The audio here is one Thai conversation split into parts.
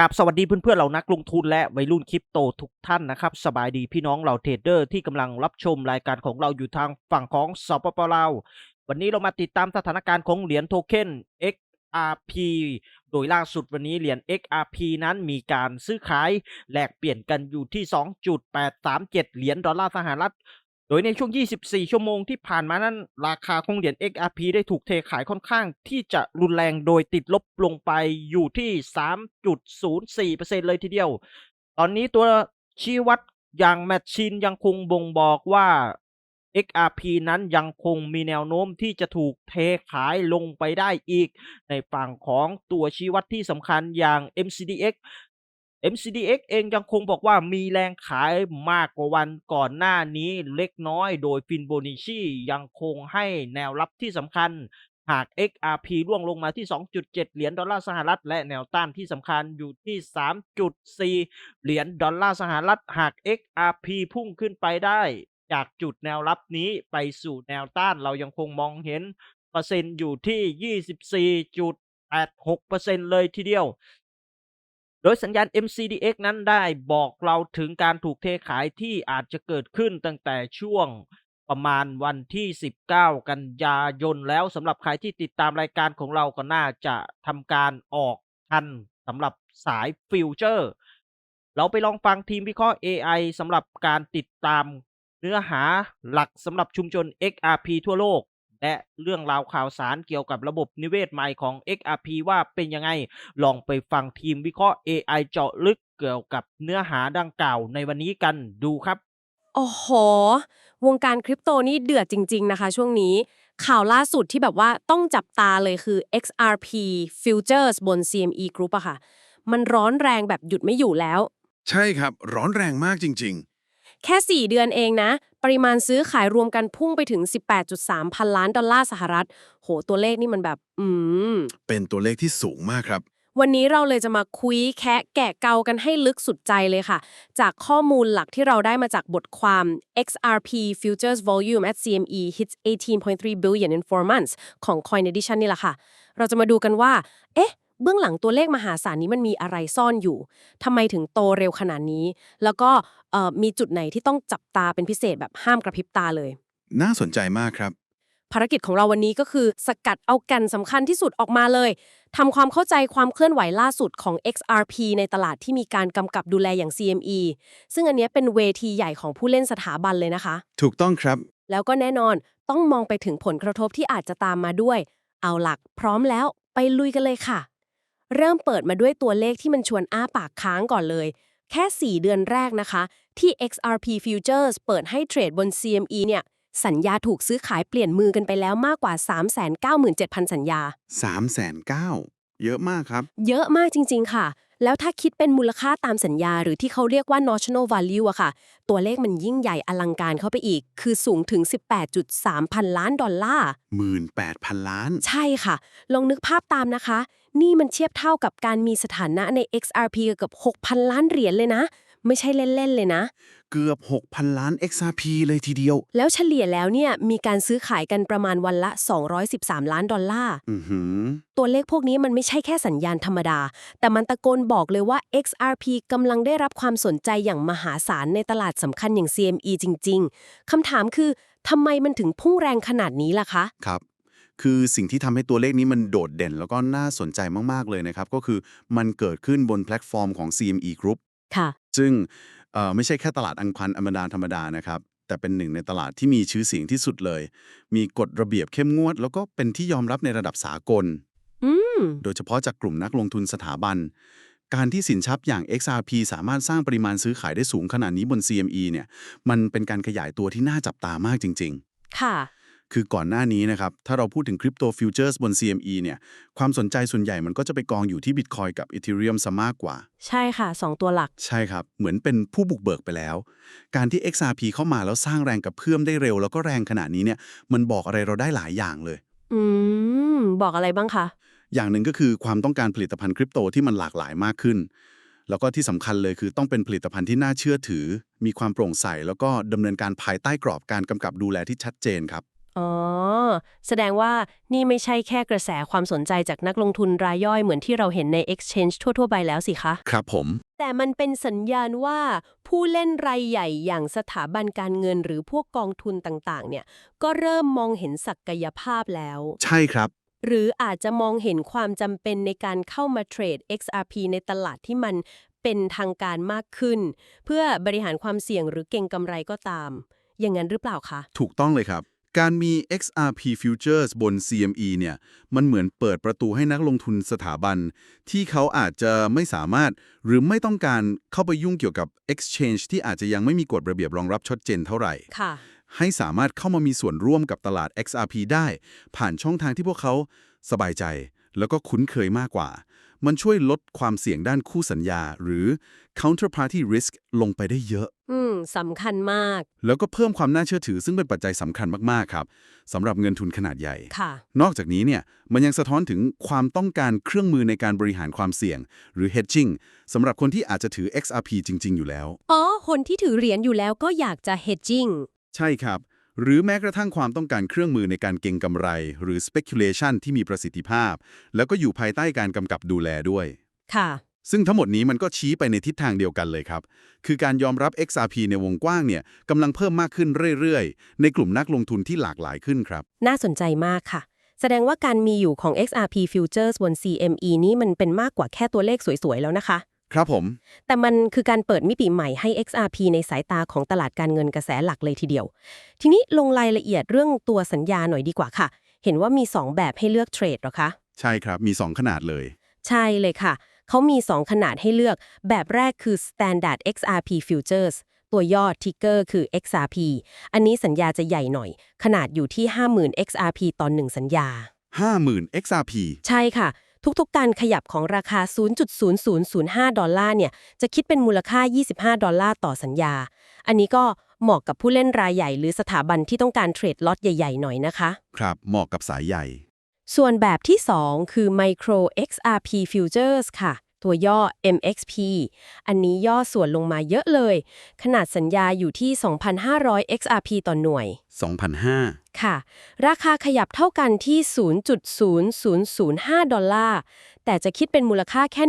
กับสวัสดีเพื่อนๆเรานักลงทุนและวัยรุ่นคริปโตทุกท่านนะครับ สบายดีพี่น้องเราเทรดเดอร์ที่กำลังรับชมรายการของเราอยู่ทางฝั่งของสปปลาววันนี้เรามาติดตามสถานการณ์ของเหรียญโทเค็น XRP โดยล่าสุดวันนี้เหรียญ XRP นั้นมีการซื้อขายแลกเปลี่ยนกันอยู่ที่ 2.837 เหรียญดอลลาร์สหรัฐ โดยในช่วง 24 ชั่วโมงที่ผ่านมานั้น ราคาของเหรียญ XRP ได้ถูกเทขายค่อนข้างที่จะรุนแรงโดยติดลบลงไปอยู่ที่ 3.04%เลยทีเดียว ตอนนี้ตัวชี้วัดอย่างแมชชีนยังคงบ่งบอกว่า XRP นั้นยังคงมีแนวโน้มที่จะถูกเทขายลงไปได้อีก ในฝั่งของตัวชี้วัดที่สำคัญอย่าง MCDX MCDX เองยังคงบอกว่ามีแรงขายมากกว่าวันก่อนหน้านี้เล็กน้อยโดยฟินโบนิชียังคงให้แนวรับที่สำคัญหาก XRP ร่วงลงมาที่ 2.7 เหรียญดอลลาร์สหรัฐ และแนวต้านที่สำคัญอยู่ที่ 3.4 เหรียญดอลลาร์สหรัฐ หาก XRP พุ่งขึ้นไปได้ จากจุดแนวรับนี้ไปสู่แนวต้านเรายังคงมองเห็น เปอร์เซ็นต์อยู่ที่ 24.86%เลยทีเดียว ดยสัญญาณ MCDX นั้นได้บอกเราถึงการถูกเทขายที่อาจจะเกิดขึ้นตั้งแต่ช่วงประมาณวันที่ 19 กันยายนแล้วสำหรับใครที่ติดตามรายการของเราก็น่าจะทำการออกทันสำหรับสายฟิวเจอร์ เราไปลองฟังทีมวิเคราะห์ AI สำหรับการติดตามเนื้อหาหลักสำหรับชุมชน XRP ทั่วโลก และเรื่องราวข่าวสารเกี่ยวกับระบบนิเวศใหม่ของ XRP ว่าเป็นยังไง ลองไปฟังทีมวิเคราะห์ AI เจาะลึกเกี่ยวกับเนื้อหาดังกล่าวในวันนี้กันดูครับ โอ้โห วงการคริปโตนี่เดือดจริง ๆ นะคะช่วงนี้ ข่าวล่าสุดที่แบบว่าต้องจับตาเลยคือ XRP Futures บน CME Group อะค่ะ มันร้อนแรงแบบหยุดไม่อยู่แล้ว ใช่ครับ ร้อนแรงมากจริง แค่ 4 เดือนเองนะ ปริมาณซื้อขายรวมกันพุ่งไปถึง 18.3 พันล้านดอลลาร์สหรัฐ โห ตัวเลขนี่มันแบบ อืมๆเป็นตัวเลขที่สูงมากครับ วันนี้เราเลยจะมาคุยแคะแกะเกากันให้ลึกสุดใจเลยค่ะ จากข้อมูลหลักที่เราได้มาจากบทความ XRP Futures Volume at CME hits 18.3 billion in 4 months ของ Coin Edition นี่แหละค่ะ เราจะมาดูกันว่า เอ๊ะ เบื้องหลังตัวเลขมหาศาลนี้มันมีอะไรซ่อนอยู่ทำไมถึงโตเร็วขนาดนี้ แล้วก็เอ่อมีจุดไหนที่ต้องจับตาเป็นพิเศษแบบห้ามกระพริบตาเลย น่าสนใจมากครับ ภารกิจของเราวันนี้ก็คือ สกัดเอาแกันสำคัญที่สุดออกมาเลยทำความเข้าใจความเคลื่อนไหวล่าสุดของ XRP ในตลาดที่มีการกำกับดูแลอย่าง CME ซึ่งอันเนี้ยเป็นเวทีใหญ่ของผู้เล่นสถาบันเลยนะคะ ถูกต้องครับ แล้วก็แน่นอนต้องมองไปถึงผลกระทบที่อาจจะตามมาด้วย เอาหลักพร้อมแล้วไปลุยกันเลยค่ะ เริ่มเปิดมาด้วยตัวเลขที่มันชวนอ้าปากค้างก่อนเลย แค่ 4 เดือนแรกนะคะ ที่ XRP Futures เปิดให้เทรดบน CME เนี่ย สัญญาถูกซื้อขายเปลี่ยนมือกันไปแล้วมากกว่า 397,000 สัญญา 3 9 0 0 0เยอะมากครับ เยอะมากจริง ๆ ค่ะ แล้วถ้าคิดเป็นมูลค่าตามสัญญาหรือที่เขาเรียกว่า notional value อะค่ะ ตัวเลขมันยิ่งใหญ่อลังการเข้าไปอีก คือสูงถึง 18.3 พันล้านดอลลาร์ 18,000 ล้าน ใช่ค่ะ ลองนึกภาพตามนะคะ นี่มันเทียบเท่ากับการมีสถานะใน XRP เกือบ6,000 ล้านเหรียญเลยนะ ไม่ใช่เล่น ๆ เลยนะ เกือบ 6,000 ล้าน XRP เลยทีเดียว แล้วเฉลี่ยแล้วเนี่ยมีการซื้อขายกันประมาณวันละ 213 ล้านดอลลาร์ อือหือ ตัวเลขพวกนี้มันไม่ใช่แค่สัญญาณธรรมดา แต่มันตะโกนบอกเลยว่า XRP กำลังได้รับความสนใจอย่างมหาศาลในตลาดสำคัญอย่าง CME จริง ๆ คำถามคือทำไมมันถึงพุ่งแรงขนาดนี้ล่ะคะ ครับ คือสิ่งที่ทำให้ตัวเลขนี้มันโดดเด่น แล้วก็น่าสนใจมาก ๆ เลยนะครับ ก็คือมันเกิดขึ้นบนแพลตฟอร์มของ CME Group ค่ะ ซึ่งเอ่อไม่ใช่แค่ตลาดอังพันธรรมดาธรรมดานะครับ แต่เป็นหนึ่งในตลาดที่มีชื่อเสียงที่สุดเลย มีกฎระเบียบเข้มงวด แล้วก็เป็นที่ยอมรับในระดับสากลอืมโดยเฉพาะจากกลุ่มนักลงทุนสถาบัน การที่สินทรัพย์อย่าง XRP สามารถสร้างปริมาณซื้อขายได้สูงขนาดนี้บน CME เนี่ย มันเป็นการขยายตัวที่น่าจับตามากจริงค่ะๆ คือก่อนหน้านี้นะครับ ถ้าเราพูดถึงคริปโตฟิวเจอร์สบน CME เนี่ย ความสนใจส่วนใหญ่มันก็จะไปกองอยู่ที่ Bitcoin กับ Ethereum ซะมากกว่า ใช่ค่ะ 2 ตัวหลัก ใช่ครับ เหมือนเป็นผู้บุกเบิกไปแล้ว การที่ XRP เข้ามาแล้วสร้างแรงกับเพื่อมได้เร็ว แล้วก็แรงขนาดนี้เนี่ย มันบอกอะไรเราได้หลายอย่างเลย อืม บอกอะไรบ้างคะ อย่างหนึ่งก็คือความต้องการผลิตภัณฑ์คริปโตที่มันหลากหลายมากขึ้น แล้วก็ที่สำคัญเลยคือต้องเป็นผลิตภัณฑ์ที่น่าเชื่อถือ มีความโปร่งใส แล้วก็ดำเนินการภายใต้กรอบการกำกับดูแลที่ชัดเจนครับ อ๋อ แสดงว่านี่ไม่ใช่แค่กระแสความสนใจจากนักลงทุนรายย่อยเหมือนที่เราเห็นใน Exchange ทั่ว ๆ ไปแล้วสิคะ ครับผม แต่มันเป็นสัญญาณว่าผู้เล่นรายใหญ่อย่างสถาบันการเงินหรือพวกกองทุนต่าง ๆ เนี่ย ก็เริ่มมองเห็นศักยภาพแล้ว ใช่ครับ หรืออาจจะมองเห็นความจำเป็นในการเข้ามาเทรด XRP ในตลาดที่มันเป็นทางการมากขึ้น เพื่อบริหารความเสี่ยงหรือเก่งกำไรก็ตาม อย่างนั้นหรือเปล่าคะ ถูกต้องเลยครับ การมี XRP Futures บน CME เนี่ย มันเหมือนเปิดประตูให้นักลงทุนสถาบัน ที่เขาอาจจะไม่สามารถหรือไม่ต้องการเข้าไปยุ่งเกี่ยวกับ Exchange ที่อาจจะยังไม่มีกฎระเบียบรองรับชัดเจนเท่าไหร่ค่ะให้สามารถเข้ามามีส่วนร่วมกับตลาด XRP ได้ ผ่านช่องทางที่พวกเขาสบายใจ แล้วก็คุ้นเคยมากกว่า มันช่วยลดความเสี่ยงด้านคู่สัญญา หรือ counterparty risk ลงไปได้เยอะ อืมสำคัญมาก แล้วก็เพิ่มความน่าเชื่อถือซึ่งเป็นปัจจัยสำคัญมาก ๆ ครับสำหรับเงินทุนขนาดใหญ่ ค่ะ นอกจากนี้เนี่ยมันยังสะท้อนถึงความต้องการเครื่องมือในการบริหารความเสี่ยง หรือ hedging สำหรับคนที่อาจจะถือ XRP จริง ๆ อยู่แล้ว อ๋อ คนที่ถือเหรียญอยู่แล้วก็อยากจะ hedging ใช่ครับ หรือแม้กระทั่งความต้องการเครื่องมือในการเก็งกำไร หรือ speculation ที่มีประสิทธิภาพ แล้วก็อยู่ภายใต้การกำกับดูแลด้วย ค่ะ ซึ่งทั้งหมดนี้มันก็ชี้ไปในทิศทางเดียวกันเลยครับ คือการยอมรับ XRP ในวงกว้างเนี่ยกำลังเพิ่มมากขึ้นเรื่อยๆ ในกลุ่มนักลงทุนที่หลากหลายขึ้นครับ น่าสนใจมากค่ะ แสดงว่าการมีอยู่ของ XRP Futures บน CME นี้มันเป็นมากกว่าแค่ตัวเลขสวยๆแล้วนะคะ ครับผม แต่มันคือการเปิดมิติใหม่ให้ XRP ในสายตาของตลาดการเงินกระแสหลักเลยทีเดียว ทีนี้ลงรายละเอียดเรื่องตัวสัญญาหน่อยดีกว่าค่ะ เห็นว่ามี 2 แบบให้เลือกเทรดหรอคะ ใช่ครับ มี 2 ขนาดเลย ใช่เลยค่ะ เขามี 2 ขนาดให้เลือก แบบแรกคือ Standard XRP Futures ตัวย่อทิกเกอร์คือ XRP อันนี้สัญญาจะใหญ่หน่อย ขนาดอยู่ที่ 50,000 XRP ต่อหนึ่งสัญญา50,000 XRP ใช่ค่ะ ทุกๆ การขยับของราคา 0.0005 ดอลลาร์เนี่ย จะคิดเป็นมูลค่า 25 ดอลลาร์ต่อสัญญา อันนี้ก็เหมาะกับผู้เล่นรายใหญ่หรือสถาบันที่ต้องการเทรดล็อตใหญ่ๆ หน่อยนะคะ ครับ เหมาะกับสายใหญ่ ส่วนแบบที่ 2 คือ Micro XRP Futures ค่ะ ตัวย่อ MXP อันนี้ย่อส่วนลงมาเยอะเลย ขนาดสัญญาอยู่ที่ 2,500 XRP ต่อหน่วย 2,500 ค่ะ ราคาขยับเท่ากันที่ 0.0005 ดอลลาร์ แต่จะคิดเป็นมูลค่าแค่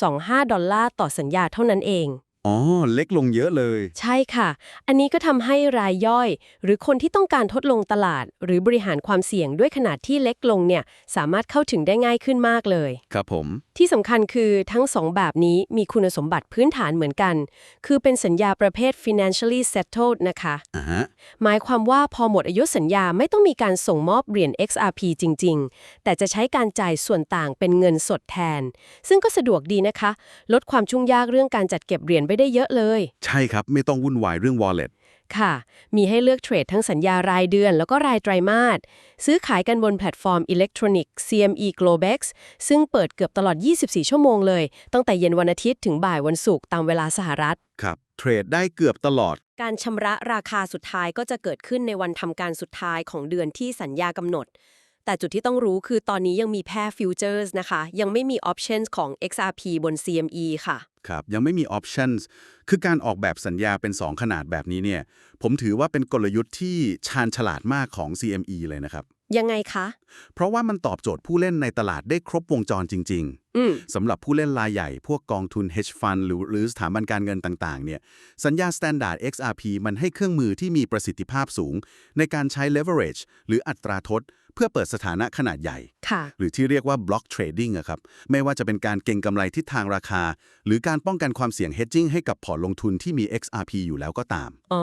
1.25 ดอลลาร์ต่อสัญญาเท่านั้นเอง อ๋อ เล็กลงเยอะเลย ใช่ค่ะ อันนี้ก็ทำให้รายย่อย หรือคนที่ต้องการทดลองตลาด หรือบริหารความเสี่ยงด้วยขนาดที่เล็กลงเนี่ย สามารถเข้าถึงได้ง่ายขึ้นมากเลย ครับผม ที่สำคัญคือทั้งสองแบบนี้มีคุณสมบัติพื้นฐานเหมือนกัน คือเป็นสัญญาประเภท financially settled นะคะอ่าฮะหมายความว่าพอหมดอายุสัญญาไม่ต้องมีการส่งมอบเหรียญ XRP จริง ๆ แต่จะใช้การจ่ายส่วนต่างเป็นเงินสดแทน ซึ่งก็สะดวกดีนะคะ ลดความชุ่งยากเรื่องการจัดเก็บเหรียญไปได้เยอะเลย ใช่ครับ ไม่ต้องวุ่นวายเรื่อง wallet ค่ะ มีให้เลือกเทรดทั้งสัญญารายเดือนแล้วก็รายไตรมาส ซื้อขายกันบนแพลตฟอร์มอิเล็กทรอนิกส์ CME Globex ซึ่งเปิดเกือบตลอด 24 ชั่วโมงเลย ตั้งแต่เย็นวันอาทิตย์ถึงบ่ายวันศุกร์ตามเวลาสหรัฐ ครับ เทรดได้เกือบตลอด การชำระราคาสุดท้ายก็จะเกิดขึ้นในวันทำการสุดท้ายของเดือนที่สัญญากำหนด แต่จุดที่ต้องรู้คือตอนนี้ยังมีแพ่ฟิวเจอร์สนะคะ ยังไม่มีออปชันของ XRP บน CME ค่ะ ครับ ยังไม่มี options คือการออกแบบสัญญาเป็น 2 ขนาดแบบนี้เนี่ย ผมถือว่าเป็นกลยุทธ์ที่ชาญฉลาดมากของ CME เลยนะครับ ยังไงคะ เพราะว่ามันตอบโจทย์ผู้เล่นในตลาดได้ครบวงจรจริงอืมๆสำหรับผู้เล่นรายใหญ่ พวกกองทุน hedge fund หรือหรือสถาบันการเงินต่างๆ เนี่ย สัญญา standard XRP มันให้เครื่องมือที่มีประสิทธิภาพสูง ในการใช้ leverage หรืออัตราทด เพื่อเปิดสถานะขนาดใหญ่ค่ะหรือที่เรียกว่า block trading อะครับ ไม่ว่าจะเป็นการเก็งกำไรทิศทางราคา หรือการป้องกันความเสี่ยง hedging ให้กับพอร์ตลงทุนที่มี XRP อยู่แล้วก็ตามอ๋อ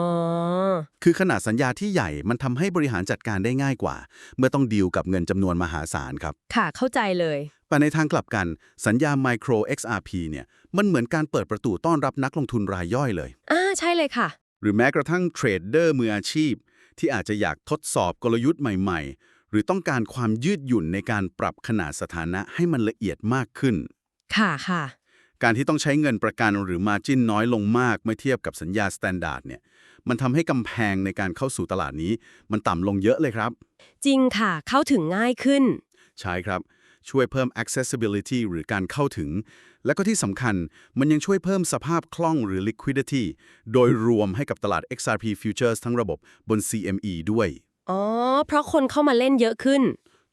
คือขนาดสัญญาที่ใหญ่มันทำให้บริหารจัดการได้ง่ายกว่า เมื่อต้องดีลกับเงินจำนวนมหาศาลครับ ค่ะ เข้าใจเลยแต่ในทางกลับกัน สัญญา Micro XRP เนี่ย มันเหมือนการเปิดประตูต้อนรับนักลงทุนรายย่อยเลย อ่า ใช่เลยค่ะ หรือแม้กระทั่งเทรดเดอร์มืออาชีพ ที่อาจจะอยากทดสอบกลยุทธ์ใหม่ ๆ หรือต้องการความยืดหยุ่นในการปรับขนาดสถานะให้มันละเอียดมากขึ้น ค่ะค่ะ การที่ต้องใช้เงินประกันหรือมาจิ้นน้อยลงมากเมื่อเทียบกับสัญญาสแตนดาร์ดเนี่ยมันทำให้กำแพงในการเข้าสู่ตลาดนี้ มันต่ำลงเยอะเลยครับ จริงค่ะเข้าถึงง่ายขึ้น ใช่ครับ ช่วยเพิ่ม accessibility หรือการเข้าถึง และก็ที่สำคัญมันยังช่วยเพิ่มสภาพคล่องหรือ liquidity โดยรวมให้กับตลาด XRP Futures ทั้งระบบบน CME ด้วย อ๋อ เพราะคนเข้ามาเล่นเยอะขึ้น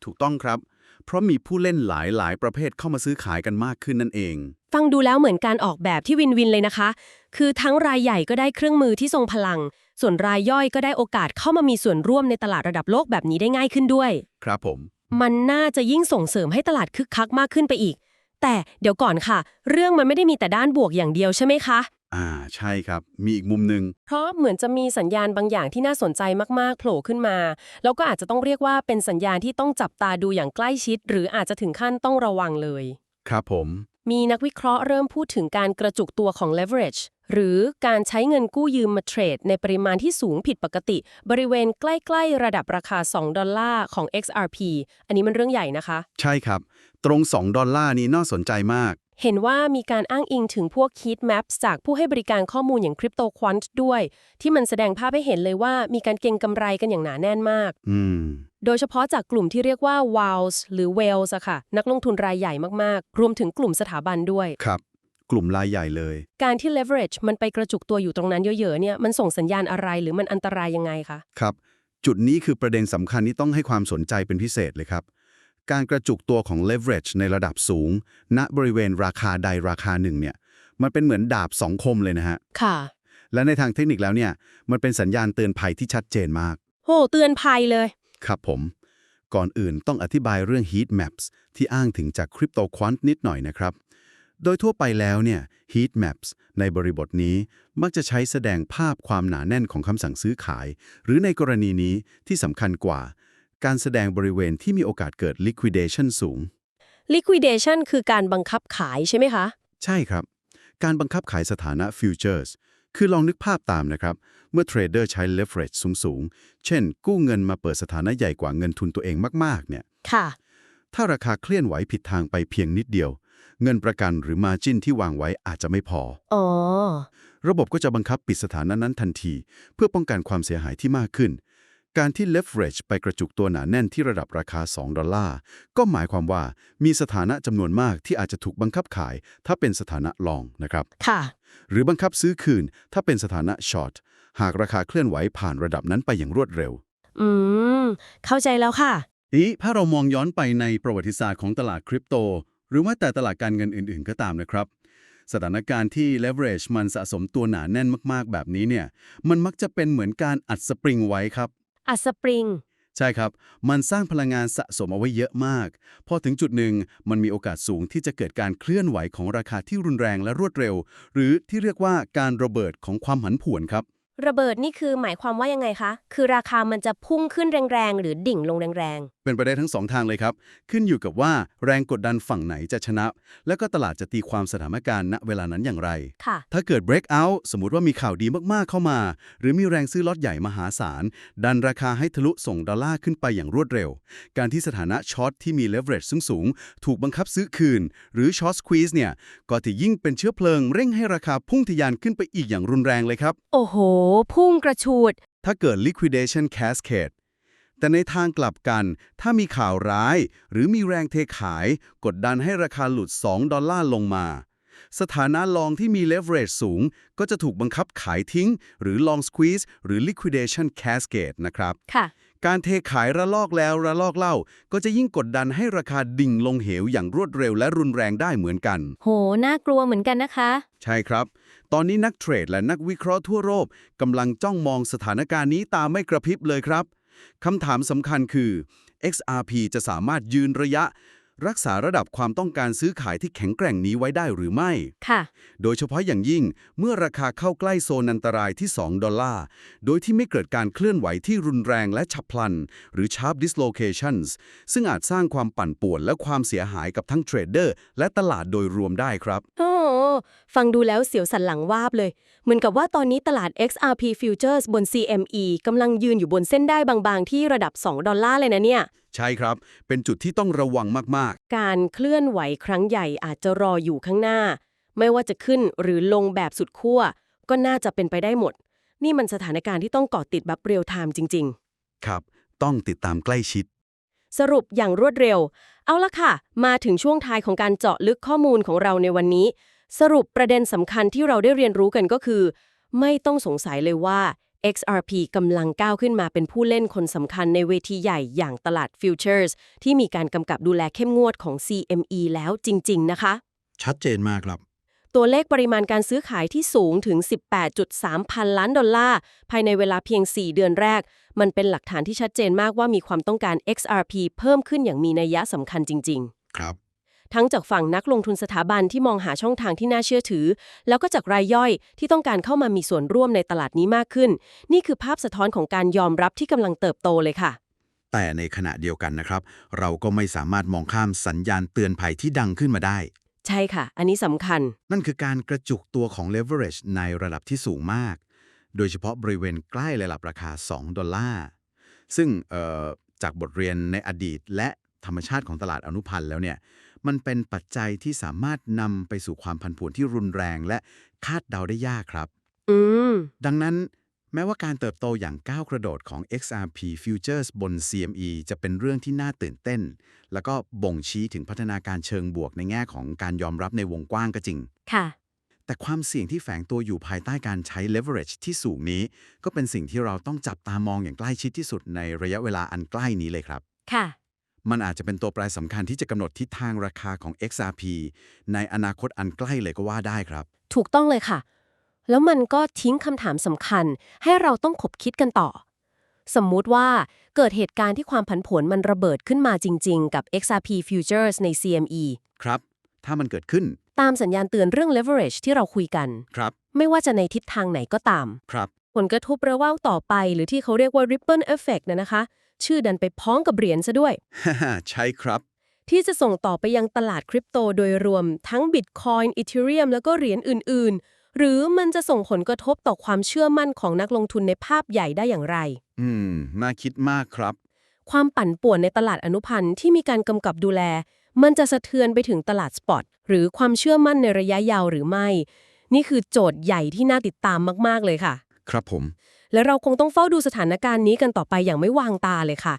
ถูกต้องครับ เพราะมีผู้เล่นหลายหลายประเภทเข้ามาซื้อขายกันมากขึ้นนั่นเอง ฟังดูแล้วเหมือนการออกแบบที่วินวินเลยนะคะ คือทั้งรายใหญ่ก็ได้เครื่องมือที่ทรงพลัง ส่วนรายย่อยก็ได้โอกาสเข้ามามีส่วนร่วมในตลาดระดับโลกแบบนี้ได้ง่ายขึ้นด้วย ครับผม มันน่าจะยิ่งส่งเสริมให้ตลาดคึกคักมากขึ้นไปอีก แต่เดี๋ยวก่อนค่ะ เรื่องมันไม่ได้มีแต่ด้านบวกอย่างเดียวใช่ไหมคะ อ่าใช่ครับ มีอีกมุมหนึ่งเพราะเหมือนจะมีสัญญาณบางอย่างที่น่าสนใจมากๆ โผล่ขึ้นมา แล้วก็อาจจะต้องเรียกว่าเป็นสัญญาณที่ต้องจับตาดูอย่างใกล้ชิด หรืออาจจะถึงขั้นต้องระวังเลย ครับผม มีนักวิเคราะห์เริ่มพูดถึงการกระจุกตัวของ leverage หรือการใช้เงินกู้ยืมมาเทรดในปริมาณที่สูงผิดปกติ บริเวณใกล้ ๆ ระดับราคา 2 ดอลลาร์ของ XRP อันนี้มันเรื่องใหญ่นะคะ ใช่ครับ ตรง 2 ดอลลาร์นี้น่าสนใจมาก เห็นว่ามีการอ้างอิงถึงพวก heat maps จากผู้ให้บริการข้อมูลอย่าง Crypto Quant ด้วย ที่มันแสดงภาพให้เห็นเลยว่ามีการเก็งกำไรกันอย่างหนาแน่นมาก อืม โดยเฉพาะจากกลุ่มที่เรียกว่า WALs หรือ Whales อะค่ะ นักลงทุนรายใหญ่มากๆ รวมถึงกลุ่มสถาบันด้วย ครับ กลุ่มรายใหญ่เลย การที่ leverage มันไปกระจุกตัวอยู่ตรงนั้นเยอะๆเนี่ยมันส่งสัญญาณอะไรหรือมันอันตรายยังไงคะ ครับ จุดนี้คือประเด็นสำคัญที่ต้องให้ความสนใจเป็นพิเศษเลยครับ การกระจุกตัวของ leverage ในระดับสูง ณบริเวณราคาใดราคาหนึ่งเนี่ยมันเป็นเหมือนดาบสองคมเลยนะฮะ ค่ะ และในทางเทคนิคแล้วเนี่ย มันเป็นสัญญาณเตือนภัยที่ชัดเจนมาก โห เตือนภัยเลย ครับผม ก่อนอื่นต้องอธิบายเรื่อง heat maps ที่อ้างถึงจาก crypto quant นิดหน่อยนะครับ โดยทั่วไปแล้วเนี่ย heat maps ในบริบทนี้มักจะใช้แสดงภาพความหนาแน่นของคำสั่งซื้อขาย หรือในกรณีนี้ที่สำคัญกว่า การแสดงบริเวณที่มีโอกาสเกิด liquidation สูง liquidation คือการบังคับขายใช่ไหมคะ ใช่ครับ การบังคับขายสถานะ futures คือลองนึกภาพตามนะครับ เมื่อเทรดเดอร์ใช้ leverage สูง ๆ เช่น กู้เงินมาเปิดสถานะใหญ่กว่าเงินทุนตัวเองมาก ๆ เนี่ย ค่ะ ถ้าราคาเคลื่อนไหวผิดทางไปเพียงนิดเดียว เงินประกันหรือ margin ที่วางไว้อาจจะไม่พอ อ๋อ ระบบก็จะบังคับปิดสถานะนั้นทันที เพื่อป้องกันความเสียหายที่มากขึ้น การที่ leverage ไปกระจุกตัวหนาแน่นที่ระดับราคา 2 ดอลลาร์ ก็หมายความว่ามีสถานะจำนวนมากที่อาจจะถูกบังคับขาย ถ้าเป็นสถานะ long นะครับ ค่ะ หรือบังคับซื้อคืน ถ้าเป็นสถานะ short หากราคาเคลื่อนไหวผ่านระดับนั้นไปอย่างรวดเร็ว อืม เข้าใจแล้วค่ะนี้ถ้าเรามองย้อนไปในประวัติศาสตร์ของตลาดคริปโต หรือว่าแต่ตลาดการเงินอื่น ๆ ก็ตามนะครับสถานการณ์ที่ leverage มันสะสมตัวหนาแน่นมาก ๆ แบบนี้เนี่ย มันมักจะเป็นเหมือนการอัดสปริงไว้ครับ อัดสปริง ใช่ครับ มันสร้างพลังงานสะสมเอาไว้เยอะมาก พอถึงจุดหนึ่งมันมีโอกาสสูงที่จะเกิดการเคลื่อนไหวของราคาที่รุนแรงและรวดเร็ว หรือที่เรียกว่าการระเบิดของความผันผวนครับ ระเบิดนี่คือหมายความว่ายังไงคะ คือราคามันจะพุ่งขึ้นแรงๆ หรือดิ่งลงแรง เป็นไปได้ทั้งสองทางเลยครับ ขึ้นอยู่กับว่าแรงกดดันฝั่งไหนจะชนะ แล้วก็ตลาดจะตีความสถานการณ์ณเวลานั้นอย่างไรๆค่ะ ถ้าเกิด breakout สมมติว่ามีข่าวดีมากๆเข้ามา หรือมีแรงซื้อล็อตใหญ่มหาศาล ดันราคาให้ทะลุส่งดอลลาร์ขึ้นไปอย่างรวดเร็ว การที่สถานะช็อตที่มี leverage สูงสูงๆถูกบังคับซื้อคืน หรือ short squeeze เนี่ยก็จะยิ่งเป็นเชื้อเพลิงเร่งให้ราคาพุ่งทะยานขึ้นไปอีกอย่างรุนแรงเลยครับ โอ้โห พุ่งกระชูด ถ้าเกิด liquidation cascade แต่ในทางกลับกัน ถ้ามีข่าวร้าย หรือมีแรงเทขาย กดดันให้ราคาหลุด 2 ดอลลาร์ลงมา สถานะลองที่มี leverage สูง ก็จะถูกบังคับขายทิ้ง หรือ long squeeze หรือ liquidation cascade นะครับ ค่ะ การเทขายระลอกแล้วระลอกเล่า ก็จะยิ่งกดดันให้ราคาดิ่งลงเหวอย่างรวดเร็วและรุนแรงได้เหมือนกัน โห น่ากลัวเหมือนกันนะคะ ใช่ครับ ตอนนี้นักเทรดและนักวิเคราะห์ทั่วโลกกำลังจ้องมองสถานการณ์นี้ตามไม่กระพริบเลยครับ คำถามสำคัญคือ XRP จะสามารถยืนระยะ รักษาระดับความต้องการซื้อขายที่แข็งแกร่งนี้ไว้ได้หรือไม่ ค่ะ โดยเฉพาะอย่างยิ่งเมื่อราคาเข้าใกล้โซนอันตรายที่ 2 ดอลลาร์ โดยที่ไม่เกิดการเคลื่อนไหวที่รุนแรงและฉับพลัน หรือ sharp dislocations ซึ่งอาจสร้างความปั่นป่วนและความเสียหายกับทั้งเทรดเดอร์และตลาดโดยรวมได้ครับ โอ้โหฟังดูแล้วเสียวสันหลังวาบเลย เหมือนกับว่าตอนนี้ตลาด XRP Futures บน CME กำลังยืนอยู่บนเส้นได้บางๆ ที่ระดับ 2 ดอลลาร์เลยนะเนี่ย ใช่ครับ เป็นจุดที่ต้องระวังมากการเคลื่อนไหวครั้งใหญ่อาจจะรออยู่ข้างหน้า ไม่ว่าจะขึ้นหรือลงแบบสุดขั้ว ก็น่าจะเป็นไปได้หมด นี่มันสถานการณ์ที่ต้องเกาะติดแบบเรียลไทม์จริง ๆ ครับ ต้องติดตามใกล้ชิดๆสรุปอย่างรวดเร็ว เอาละค่ะ มาถึงช่วงท้ายของการเจาะลึกข้อมูลของเราในวันนี้ สรุปประเด็นสำคัญที่เราได้เรียนรู้กันก็คือ ไม่ต้องสงสัยเลยว่า XRP กำลังก้าวขึ้นมาเป็นผู้เล่นคนสำคัญในเวทีใหญ่อย่างตลาดฟิวเจอร์สที่มีการกำกับดูแลเข้มงวดของ CME แล้วจริง ๆ นะคะ ชัดเจนมากครับ ตัวเลขปริมาณการซื้อขายที่สูงถึง 18.3 พันล้านดอลลาร์ ภายในเวลาเพียง 4 เดือนแรก มันเป็นหลักฐานที่ชัดเจนมากว่ามีความต้องการ XRP เพิ่มขึ้นอย่างมีนัยยะสำคัญจริง ๆ ครับ ทั้งจากฝั่งนักลงทุนสถาบันที่มองหาช่องทางที่น่าเชื่อถือ แล้วก็จากรายย่อยที่ต้องการเข้ามามีส่วนร่วมในตลาดนี้มากขึ้น นี่คือภาพสะท้อนของการยอมรับที่กำลังเติบโตเลยค่ะ แต่ในขณะเดียวกันนะครับ เราก็ไม่สามารถมองข้ามสัญญาณเตือนภัยที่ดังขึ้นมาได้ ใช่ค่ะ อันนี้สำคัญ นั่นคือการกระจุกตัวของ leverage ในระดับที่สูงมาก โดยเฉพาะบริเวณใกล้ระดับราคา 2 ดอลลาร์ ซึ่งเอ่อจากบทเรียนในอดีตและธรรมชาติของตลาดอนุพันธ์แล้วเนี่ย มันเป็นปัจจัยที่สามารถนำไปสู่ความผันผวนที่รุนแรงและคาดเดาได้ยากครับ อืม ดังนั้นแม้ว่าการเติบโตอย่างก้าวกระโดดของ XRP Futures บน CME จะเป็นเรื่องที่น่าตื่นเต้น แล้วก็บ่งชี้ถึงพัฒนาการเชิงบวกในแง่ของการยอมรับในวงกว้างก็จริง ค่ะ แต่ความเสี่ยงที่แฝงตัวอยู่ภายใต้การใช้ leverage ที่สูงนี้ ก็เป็นสิ่งที่เราต้องจับตามองอย่างใกล้ชิดที่สุดในระยะเวลาอันใกล้นี้เลยครับ ค่ะ มันอาจจะเป็นตัวแปรสำคัญที่จะกำหนดทิศทางราคาของ XRP ในอนาคตอันใกล้เลยก็ว่าได้ครับ ถูกต้องเลยค่ะ แล้วมันก็ทิ้งคำถามสำคัญ ให้เราต้องขบคิดกันต่อ สมมุติว่าเกิดเหตุการณ์ที่ความผันผวนมันระเบิดขึ้นมาจริง ๆ กับ XRP Futures ใน CME ครับ ถ้ามันเกิดขึ้น ตามสัญญาณเตือนเรื่อง leverage ที่เราคุยกัน ครับ ไม่ว่าจะในทิศทางไหนก็ตาม ครับ ผลกระทบระว่าวต่อไป หรือที่เขาเรียกว่า ripple effect นะนะคะ ชื่อดันไปพ้องกับเหรียญซะด้วย ใช่ครับ ที่จะส่งต่อไปยังตลาดคริปโตโดยรวมทั้ง Bitcoin Ethereum แล้วก็เหรียญอื่น ๆ หรือมันจะส่งผลกระทบต่อความเชื่อมั่นของนักลงทุนในภาพใหญ่ได้อย่างไร อืม น่าคิดมากครับ ความปั่นป่วนในตลาดอนุพันธ์ที่มีการกำกับดูแล มันจะสะเทือนไปถึงตลาดสปอตหรือความเชื่อมั่นในระยะยาวหรือไม่ นี่คือโจทย์ใหญ่ที่น่าติดตามมาก ๆ เลยค่ะ ครับผม และเราคงต้องเฝ้าดูสถานการณ์นี้กันต่อไปอย่างไม่วางตาเลยค่ะ